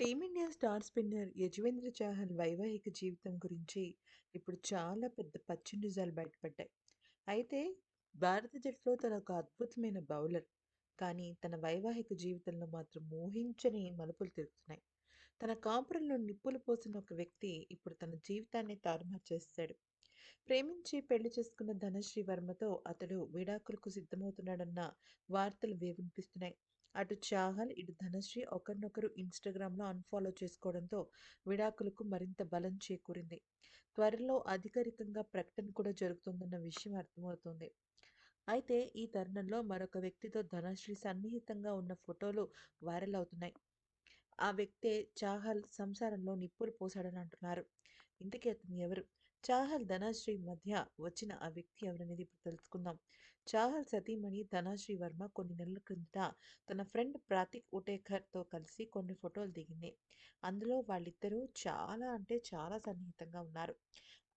Team India star spinner Yuzvendra Chahal వైవాహిక జీవితం గురించి ఇప్పుడు చాలా పెద్ద పచ్చి నిజాలు బయటపడ్డాయి. అయితే భారత జట్టులో తన ఒక అద్భుతమైన బౌలర్. కానీ తన వైవాహిక జీవితంలో మాత్రం మోహించని మలుపులు తిరుగుతున్నాయి. తన కాపురంలో నిప్పులు పోసిన ఒక వ్యక్తి ఇప్పుడు తన జీవితాన్ని తారుమారు చేస్తాడు. ప్రేమించి పెళ్ళి చేసుకున్న ధనశ్రీ వర్మతో అతడు విడాకులకు సిద్ధమవుతున్నాడన్న వార్తలు వినిపిస్తున్నాయి. అటు చాహల్ ఇటు ధనశ్రీ ఒకరినొకరు ఇన్స్టాగ్రామ్లో అన్ఫాలో చేసుకోవడంతో విడాకులకు మరింత బలం చేకూరింది. త్వరలో అధికారికంగా ప్రకటన కూడా జరుగుతుందన్న విషయం అర్థమవుతుంది. అయితే ఈ తరుణంలో మరొక వ్యక్తితో ధనశ్రీ సన్నిహితంగా ఉన్న ఫోటోలు వైరల్ అవుతున్నాయి. ఆ వ్యక్తే చాహల్ సంసారంలో నిప్పులు పోశాడని అంటున్నారు. ఇంతకీ అతను ఎవరు? చాహల్ ధనాశ్రీ మధ్య వచ్చిన ఆ వ్యక్తి ఎవరనేది ఇప్పుడు తెలుసుకుందాం. చాహల్ సతీమణి ధనాశ్రీ వర్మ కొన్ని నెలల క్రిందట తన ఫ్రెండ్ ప్రాతిక్ ఉటేకర్తో కలిసి కొన్ని ఫోటోలు దిగింది. అందులో వాళ్ళిద్దరూ చాలా అంటే చాలా సన్నిహితంగా ఉన్నారు.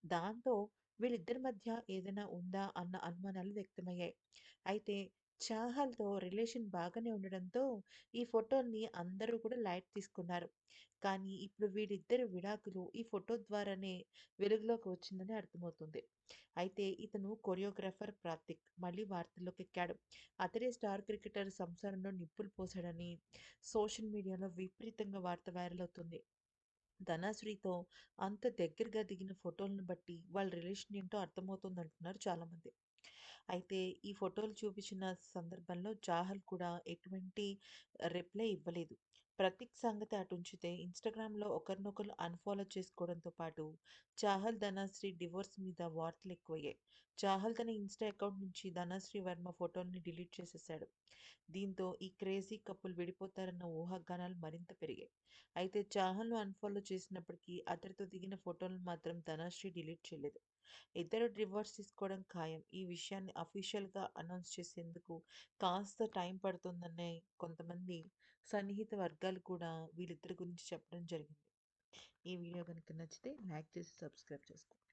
దాంతో వీళ్ళిద్దరి మధ్య ఏదైనా ఉందా అన్న అనుమానాలు వ్యక్తమయ్యాయి. అయితే చాహల్తో రిలేషన్ బాగానే ఉండడంతో ఈ ఫోటోల్ని అందరూ కూడా లైట్ తీసుకున్నారు. కానీ ఇప్పుడు వీరిద్దరి విడాకులు ఈ ఫోటో ద్వారానే వెలుగులోకి వచ్చిందని అర్థమవుతుంది. అయితే ఇతను కొరియోగ్రాఫర్ ప్రాతిక్ మళ్ళీ వార్తల్లోకి ఎక్కాడు. అతడే స్టార్ క్రికెటర్ సంసారంలో నిప్పులు పోసాడని సోషల్ మీడియాలో విపరీతంగా వార్త వైరల్ అవుతుంది. ధనశ్రీతో అంత దగ్గరగా దిగిన ఫోటోలను బట్టి వాళ్ళ రిలేషన్ ఏంటో అర్థమవుతుంది అంటున్నారు చాలామంది. అయితే ఈ ఫోటోలు చూపించిన సందర్భంలో జాహల్ కూడా ఎటువంటి రిప్లై ఇవ్వలేదు. ప్రతీక్ సంగతి అటుంచితే ఇన్స్టాగ్రామ్లో ఒకరినొకరు అన్ఫాలో చేసుకోవడంతో పాటు చాహల్ ధనశ్రీ డివోర్స్ మీద వార్తలు ఎక్కువయ్యాయి. చాహల్ తన ఇన్స్టా అకౌంట్ నుంచి ధనశ్రీ వర్మ ఫోటోల్ని డిలీట్ చేసేసాడు. దీంతో ఈ క్రేజీ కపుల్ విడిపోతారన్న ఊహాగానాలు మరింత పెరిగాయి. అయితే చాహల్ను అన్ఫాలో చేసినప్పటికీ అతడితో దిగిన ఫోటోలను మాత్రం ధనశ్రీ డిలీట్ చేయలేదు. ఇద్దరు డివోర్స్ తీసుకోవడం ఖాయం. ఈ విషయాన్ని అఫీషియల్గా అనౌన్స్ చేసేందుకు కాస్త టైం పడుతుందనే కొంతమంది సన్నిహిత వర్గాలు కూడా వీళ్ళిద్దరి గురించి చెప్పడం జరిగింది. ఈ వీడియో కనుక నచ్చితే లైక్ చేసి సబ్స్క్రైబ్ చేసుకోండి.